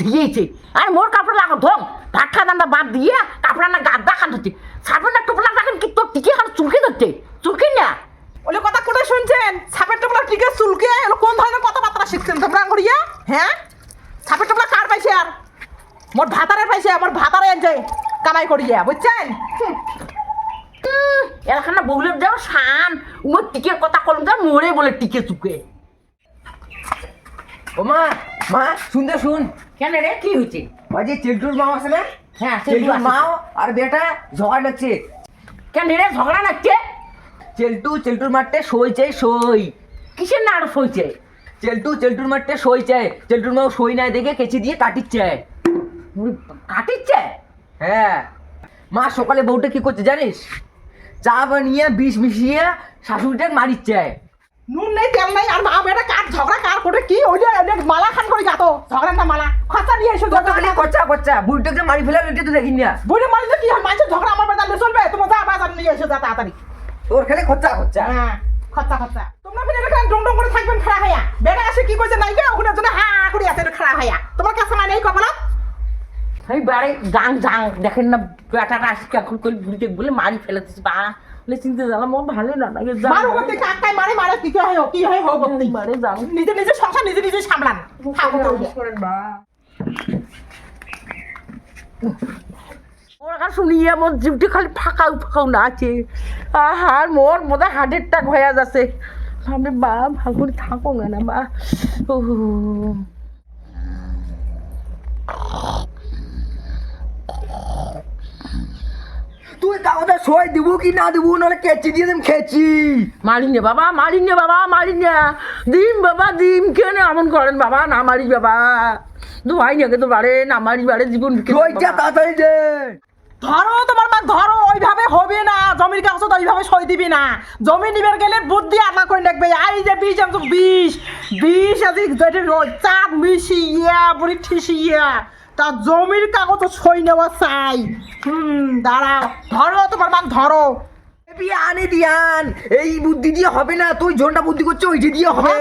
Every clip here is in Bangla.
ধুয়েছে আর মোর কাপড় লাগো ধোম ভাত খা দান্দা বাদ দিয়ে কাপড় না গাদা খান ধরছে। সাবন না টুপলা রাখেন কি তোর টিকে খান চুলকে ধরছে? চুলকে না? ওলে কথা কোথায় শুনছেন? সাপের টোপলা টিকে চুলকে? কোন ধরনের কথাবার্তা শিখছেন তোমরা করিয়া? হ্যাঁ? সাপের টোপলা কার পাইছে আর? মোর ভাতারে পাইছে আমার ভাতারে আনছে কামাই করিয়া বুঝছেন? হুম, এলাকার বউলের যাও শান। উমর টিকের কথা কলম যা মোরে বলে টিকে চুকে। ও মা মা শুনতে শুন। কেন রে? কি হয়েছে? ওই যে চিল্টুর মা আছে না? হ্যাঁ চেল্টু চিল্টুর মাও আর বেটা ঝগড়া লাগছে। কেন রে? ঝগড়া লাগছে? চেল্টু চেল্টুর মাঠে সই চাই সই কিসের না আরও সইছে চেল্টু চেল্টুর মাঠে সই চাই চেল্টুর মাও সই নাই দেখে কেচি দিয়ে কাটিচ্ছে। কাটিচ্ছে? হ্যাঁ। মা সকালে বউটা কি করছে জানিস? চা বানিয়ে বিষ মিশিয়ে শাশুড়িটাকে মারিচ্ছে। নুন নেই তেল নেই আর বেটা কার ঝগড়া কার করে কি? ওই যে মালা খান করে গাতো ঝগড়া না মালা। খরচা নিয়ে এসো কতখানি খরচা খরচা বুড়িটাকে মারি ফেলার এটা তো দেখিনি না। বইটা মারিলে কি হয়? মানুষের ঝগড়া আমার বাজার চলবে? তোমার যা বাজার নিয়ে এসো যা তাড়াতাড়ি। তোর খালি খরচা খরচা। হ্যাঁ খরচা খরচা। তোমরা ফিরে এখানে ডং ডং করে থাকবেন খাড়া হইয়া। বেটা এসে কি কইছে নাই গে? ওখানে জন্য হা করে আছে খাড়া হইয়া। তোমার কাছে মানে এই কপালা এই বারে জাং জাং দেখেন না বেটাটা আসছে এখন করে ঘুরতে বলে মারি ফেলেছিস বা বলে চিনতে জানলাম আমার ভালো না লাগে জাং মারো করতে কাকাই মারে মারে কি হয় কি হয় হোক মারে জাং নিজে নিজে সংসার নিজে নিজে সামলান। খাব তো ওর শুনিয়ে আমার জিভটি খালি ফাঁকাও ফাঁকাও না আছে। আর মোর বোধ হয় হার্ট অ্যাটাক হয়ে যাচ্ছে। আমি বা ভালো করে থাকো না বা। ও তুই কাউকে সই দিব কি না দিব নাহলে কেচি দিয়ে দেন খেচি। মারি নে বাবা মারি নে বাবা মারি নে। দিম বাবা দিম কেন? এমন করেন বাবা না মারি বাবা। দোয়াই নাকি তো বারে না মারি বারে জীবন বাবা। তাড়াতাড়ি দে। ধরো তোমার মা ধরো ওইভাবে হবে না। জমির কাগজ তো ওইভাবে সই দিবি না। জমি নিবার গেলে বুদ্ধি আদা করে দেখবে। আই যে বিষ আমি বিষ। বিষ আজি চাঁদ মিশিয়া বুড়ি ঠিসিয়া। তা জমির কাগজ সই নেওয়া চাই হুম দাঁড়া ধরো তোমার মা ধরো আনে দিয়ান এই বুদ্ধি দিয়ে হবে না তুই জোনটা বুদ্ধি করছ ওইটি দিয়ে হবে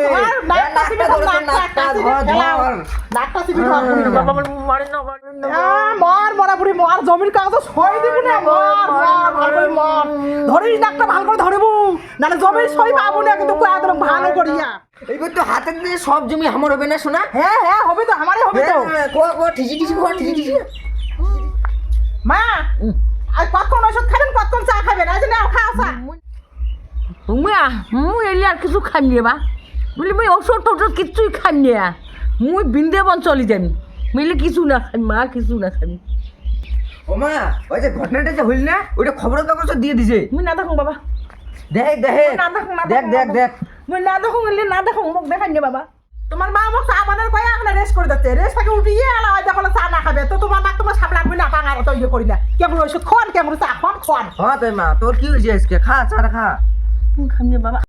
মর মরা পুরি মর জমির কাগজ সই দিব না মর মর ভালো ধরিস নাকটা ভালো করে ধরবু। নাহলে জমির সই পাবো না কিন্তু কয়া ভালো করিয়া। এইবার তো হাতে দিয়ে সব জমি আমার হবে না শোনা হ্যাঁ হ্যাঁ হবে তো আমারই হবে তো। হ্যাঁ, কো কো ঠিসি ঠিসি কো ঠিসি ঠিসি মা আর কতক্ষণ ওষুধ খাবেন কতক্ষণ চা খাবেন? আজ না খাও চা মুই মুই এলি আর কিছু খাই নিয়ে বা বলি মুই ওষুধ টষুধ কিচ্ছুই খাই নিয়ে মুই বৃন্দাবন চলি যাবি। মিলে কিছু না খাই মা কিছু না খাবি ও মা ওই যে ঘটনাটা যে হইল না ওইটা খবরের কাগজ দিয়ে দিছে। মুই না দেখো বাবা। দেখ দেখ। না দেখো না দেখ দেখ দেখ। মুই না দেখো এলি না দেখো মুখ দেখাই নিয়ে বাবা। তোমার মা আমাকে চা বানার কয়ে আপনার রেস্ট করে দিচ্ছে রেস্ট থেকে উঠিয়ে এলা ওই দেখো চা না খাবে তো তোমার মা তোমার সাপ লাগবে না পাঙার তো ইয়ে করি না কেমন ওষুধ খান কেমন চা খান খান হ্যাঁ তাই মা তোর কি হয়েছে আজকে খা চা খা? খাই নিয়ে বাবা।